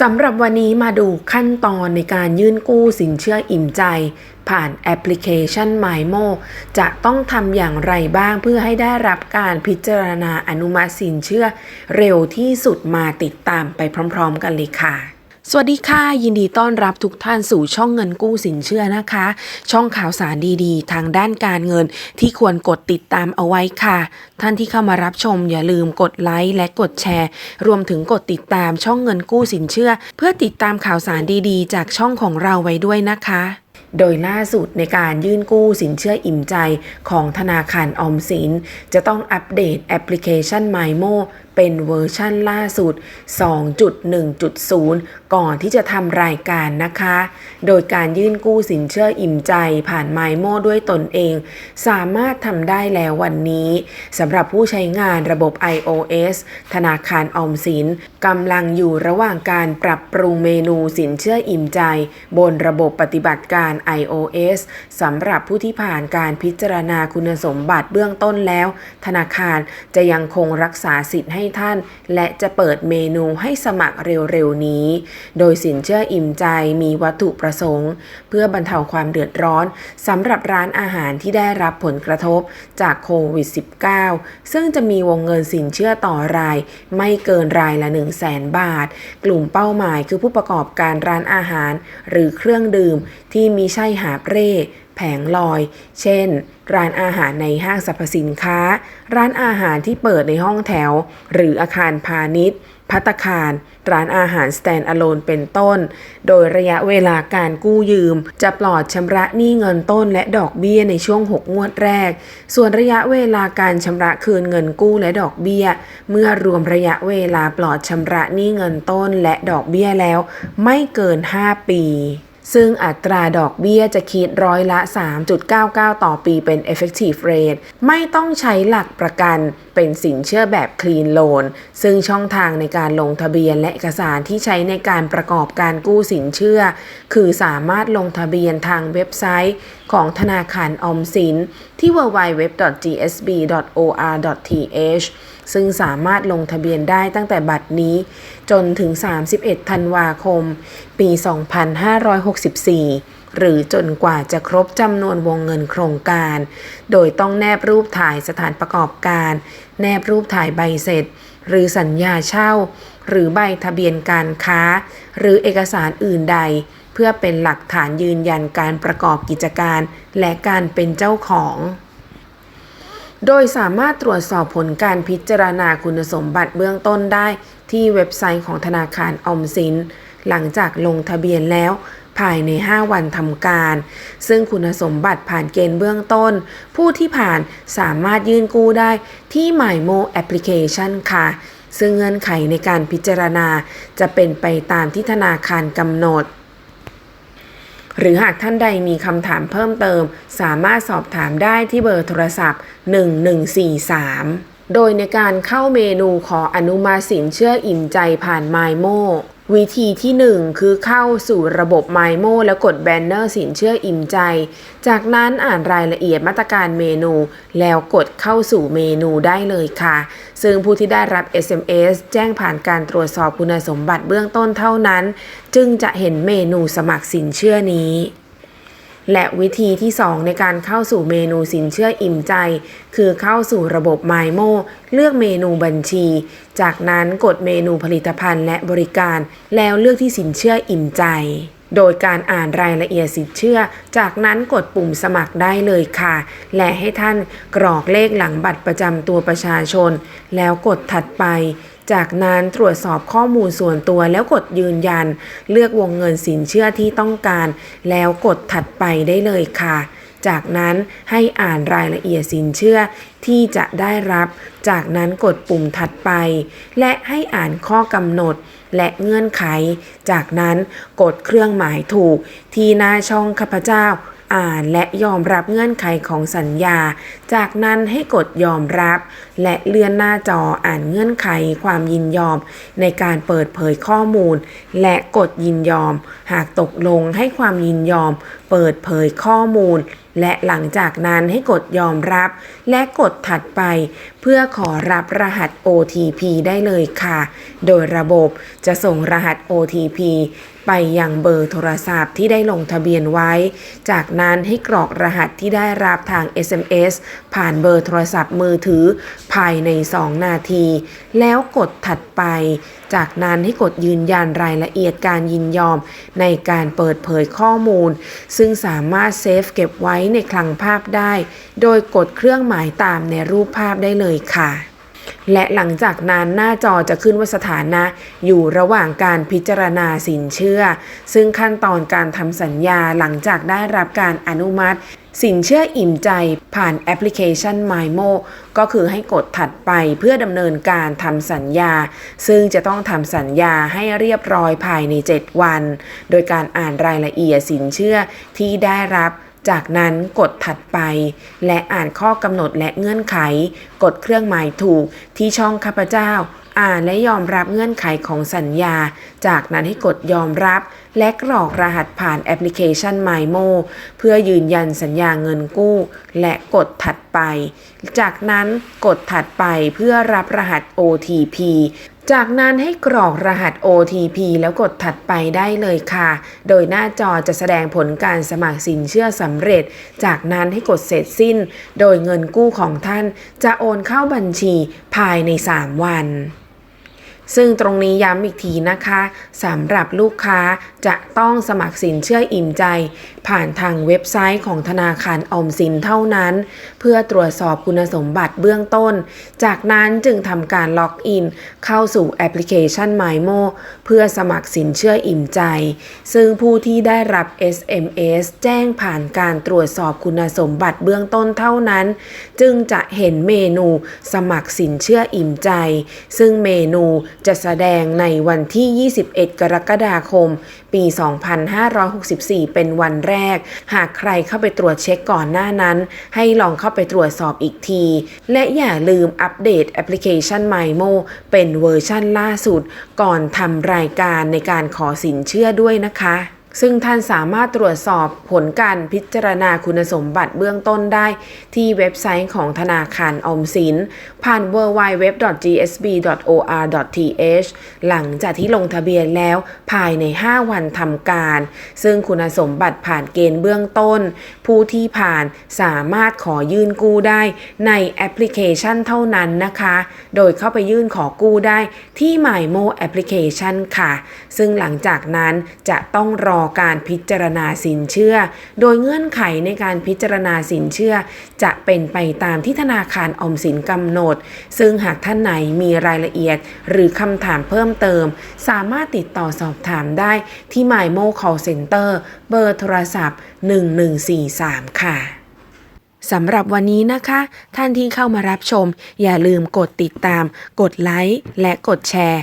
สำหรับวันนี้มาดูขั้นตอนในการยื่นกู้สินเชื่ออิ่มใจ ผ่านแอปพลิเคชัน MyMo จะต้องทำอย่างไรบ้างเพื่อให้ได้รับการพิจารณาอนุมัติสินเชื่อเร็วที่สุดมาติดตามไปพร้อม ๆ กันเลยค่ะ สวัสดีค่ะ ยินดีต้อนรับทุกท่านสู่ช่องเงินกู้สินเชื่อนะคะ ช่องข่าวสารดีๆ ทางด้านการเงินที่ควรกดติดตามเอาไว้ค่ะ ท่านที่เข้ามารับชมอย่าลืมกดไลค์และกดแชร์ รวมถึงกดติดตามช่องเงินกู้สินเชื่อ เพื่อติดตามข่าวสารดีๆ จากช่องของเราไว้ด้วยนะคะโดยล่าสุดในการยื่นกู้สินเชื่ออิ่มใจของธนาคารออมสิน จะต้องอัปเดตแอปพลิเคชัน MyMo เป็นเวอร์ชั่นล่าสุด 2.1.0 ก่อนที่จะทำรายการนะคะ โดยการยื่นกู้สินเชื่ออิ่มใจผ่าน MyMo ด้วยตนเอง สามารถทำได้แล้ววันนี้สำหรับผู้ใช้งานระบบ iOS ธนาคารออมสินกำลังอยู่ระหว่างการปรับปรุงเมนูสินเชื่ออิ่มใจ บนระบบปฏิบัติการ iOS สำหรับผู้ที่ผ่านการพิจารณาคุณสมบัติเบื้องต้นแล้ว ธนาคารจะยังคงรักษาสิทธิ์ให้ท่าน และจะเปิดเมนูให้สมัครเร็วๆนี้ โดยสินเชื่ออิ่มใจมีวัตถุประสงค์ เพื่อบรรเทาความเดือดร้อนสำหรับร้านอาหารที่ได้รับผลกระทบจากโควิด -19 ซึ่งจะมีวงเงินสินเชื่อต่อราย ไม่เกินรายละ 1 0 0 0 0แสนบาท กลุ่มเป้าหมายคือผู้ประกอบการร้านอาหาร หรือเครื่องดื่มที่มีใช่หาเร่ แผงลอย เช่น ร้านอาหารในห้างสรรพสินค้า ร้านอาหารที่เปิดในห้องแถว หรืออาคารพาณิชย์ พัตคาร ร้านอาหาร stand alone เป็นต้น โดยระยะเวลาการกู้ยืม จะปลอดชำระหนี้เงินต้นและดอกเบี้ยในช่วง 6 งวดแรก ส่วนระยะเวลาการชำระคืนเงินกู้และดอกเบี้ย เมื่อรวมระยะเวลาปลอดชำระหนี้เงินต้นและดอกเบี้ยแล้ว ไม่เกิน 5 ปี ซึ่งอัตราดอกเบี้ยจะคิดร้อยละ 3.99 ต่อปีเป็น effective rate ไม่ต้องใช้หลักประกัน เป็นสินเชื่อแบบ clean loan ซึ่งช่องทางในการลงทะเบียนและเอกสารที่ใช้ในการประกอบการกู้สินเชื่อ คือสามารถลงทะเบียนทางเว็บไซต์ของธนาคารออมสิน ที่ www.gsb.or.th ซึ่งสามารถลงทะเบียนได้ตั้งแต่บัดนี้ จนถึง 31 ธันวาคม ปี 2564 หรือจนกว่าจะครบจำนวนวงเงินโครงการ โดยต้องแนบรูปถ่ายสถานประกอบการ แนบรูปถ่ายใบเสร็จ หรือสัญญาเช่า หรือใบทะเบียนการค้า หรือเอกสารอื่นใด เพื่อเป็นหลักฐานยืนยันการประกอบกิจการ และการเป็นเจ้าของโดยสามารถตรวจสอบผลการพิจารณาคุณสมบัติเบื้องต้นได้ที่เว็บไซต์ของธนาคารออมสิน หลังจากลงทะเบียนแล้ว ภายใน 5 วันทำการ ซึ่งคุณสมบัติผ่านเกณฑ์เบื้องต้น ผู้ที่ผ่านสามารถยื่นกู้ได้ที่ MyMo Application ค่ะ ซึ่งเงื่อนไขในการพิจารณาจะเป็นไปตามที่ธนาคารกำหนด หรือหากท่านใดมีคำถามเพิ่มเติม สามารถสอบถามได้ที่เบอร์โทรศัพท์ 1143 โดยในการเข้าเมนูขออนุมัติสินเชื่ออิ่มใจผ่าน MyMo วิธีที่ 1 คือเข้าสู่ระบบ m i m o แล้วกดแบนเนอร์สินเชื่ออิ่มใจ จากนั้นอ่านรายละเอียดมาตรการเมนู แล้วกดเข้าสู่เมนูได้เลยค่ะ ซึ่งผู้ที่ได้รับ SMS แจ้งผ่านการตรวจสอบคุณสมบัติเบื้องต้นเท่านั้น จึงจะเห็นเมนูสมัครสินเชื่อนี้ และวิธีที่ 2 ในการเข้าสู่เมนูสินเชื่ออิ่มใจ คือเข้าสู่ระบบ MyMo เลือกเมนูบัญชี จากนั้นกดเมนูผลิตภัณฑ์และบริการ แล้วเลือกที่สินเชื่ออิ่มใจ โดยการอ่านรายละเอียดสินเชื่อ จากนั้นกดปุ่มสมัครได้เลยค่ะ และให้ท่านกรอกเลขหลังบัตรประจำตัวประชาชน แล้วกดถัดไป จากนั้นตรวจสอบข้อมูลส่วนตัวแล้วกดยืนยัน เลือกวงเงินสินเชื่อที่ต้องการ แล้วกดถัดไปได้เลยค่ะ จากนั้นให้อ่านรายละเอียดสินเชื่อที่จะได้รับ จากนั้นกดปุ่มถัดไป และให้อ่านข้อกำหนดและเงื่อนไข จากนั้นกดเครื่องหมายถูกที่หน้าช่องข้าพเจ้า อ่านและยอมรับเงื่อนไขของสัญญา จากนั้นให้กดยอมรับ และเลื่อนหน้าจออ่านเงื่อนไขความยินยอม ในการเปิดเผยข้อมูล และกดยินยอม หากตกลงให้ความยินยอม เปิดเผยข้อมูล และหลังจากนั้นให้กดยอมรับ และกดถัดไป เพื่อขอรับรหัส OTP ได้เลยค่ะ โดยระบบจะส่งรหัส OTP ไปยังเบอร์โทรศัพท์ที่ได้ลงทะเบียนไว้ จากนั้นให้กรอกรหัสที่ได้รับทาง SMS ผ่านเบอร์โทรศัพท์มือถือ ภายใน 2 นาที แล้วกดถัดไป จากนั้นให้กดยืนยันรายละเอียดการยินยอมในการเปิดเผยข้อมูล ซึ่งสามารถเซฟเก็บไว้ในคลังภาพได้ โดยกดเครื่องหมายตามในรูปภาพได้เลยค่ะ และหลังจากนั้นหน้าจอจะขึ้นว่าสถานะ อยู่ระหว่างการพิจารณาสินเชื่อ ซึ่งขั้นตอนการทำสัญญาหลังจากได้รับการอนุมัติ สินเชื่ออิ่มใจผ่านแอปพลิเคชัน MyMo ก็คือให้กดถัดไปเพื่อดำเนินการทำสัญญา ซึ่งจะต้องทำสัญญาให้เรียบร้อยภายใน 7 วัน โดยการอ่านรายละเอียดสินเชื่อที่ได้รับ จากนั้นกดถัดไป และอ่านข้อกำหนดและเงื่อนไข กดเครื่องหมายถูกที่ช่องข้าพเจ้า อ่านและยอมรับเงื่อนไขของสัญญา จากนั้นให้กดยอมรับ และกรอกรหัสผ่านแอปพลิเคชัน MyMo เพื่อยืนยันสัญญาเงินกู้ และกดถัดไป จากนั้นกดถัดไปเพื่อรับรหัส OTP จากนั้นให้กรอกรหัส OTP แล้วกดถัดไปได้เลยค่ะ โดยหน้าจอจะแสดงผลการสมัครสินเชื่อสำเร็จ จากนั้นให้กดเสร็จสิ้น โดยเงินกู้ของท่านจะโอนเข้าบัญชีภายใน 3 วัน ซึ่งตรงนี้ย้ำอีกทีนะคะสำหรับลูกค้าจะต้องสมัครสินเชื่ออิ่มใจ ผ่านทางเว็บไซต์ของธนาคารออมสินเท่านั้น เพื่อตรวจสอบคุณสมบัติเบื้องต้น จากนั้นจึงทำการล็อกอิน เข้าสู่แอปพลิเคชัน MyMo เพื่อสมัครสินเชื่ออิ่มใจ ซึ่งผู้ที่ได้รับ SMS แจ้งผ่านการตรวจสอบคุณสมบัติเบื้องต้นเท่านั้น จึงจะเห็นเมนูสมัครสินเชื่ออิ่มใจ ซึ่งเมนูจะแสดงในวันที่ 21 กรกฎาคม ปี 2564 เป็นวันแรก หากใครเข้าไปตรวจเช็คก่อนหน้านั้น ให้ลองเข้าไปตรวจสอบอีกที และอย่าลืมอัปเดตแอปพลิเคชัน MyMo เป็นเวอร์ชั่นล่าสุด ก่อนทำรายการในการขอสินเชื่อด้วยนะคะ ซึ่งท่านสามารถตรวจสอบผลการพิจารณาคุณสมบัติเบื้องต้นได้ที่เว็บไซต์ของธนาคารอมสิน ผ่าน www.gsb.or.th หลังจากที่ลงทะเบียนแล้วภายใน 5 วันทำการ ซึ่งคุณสมบัติผ่านเกณฑ์เบื้องต้น ผู้ที่ผ่านสามารถขอยื่นกู้ได้ในแอปพลิเคชันเท่านั้นนะคะ โดยเข้าไปยื่นขอกู้ได้ที่ MyMo แอปพลิเคชันค่ะ ซึ่งหลังจากนั้นจะต้องรอการพิจารณาสินเชื่อ โดยเงื่อนไขในการพิจารณาสินเชื่อ จะเป็นไปตามที่ธนาคารออมสินกำหนด ซึ่งหากท่านไหนมีรายละเอียด หรือคำถามเพิ่มเติม สามารถติดต่อสอบถามได้ที่ MyMo Call Center เบอร์โทรศัพท์ 1143 ค่ะสำหรับวันนี้นะคะ ท่านที่เข้ามารับชม อย่าลืมกดติดตาม กดไลค์และกดแชร์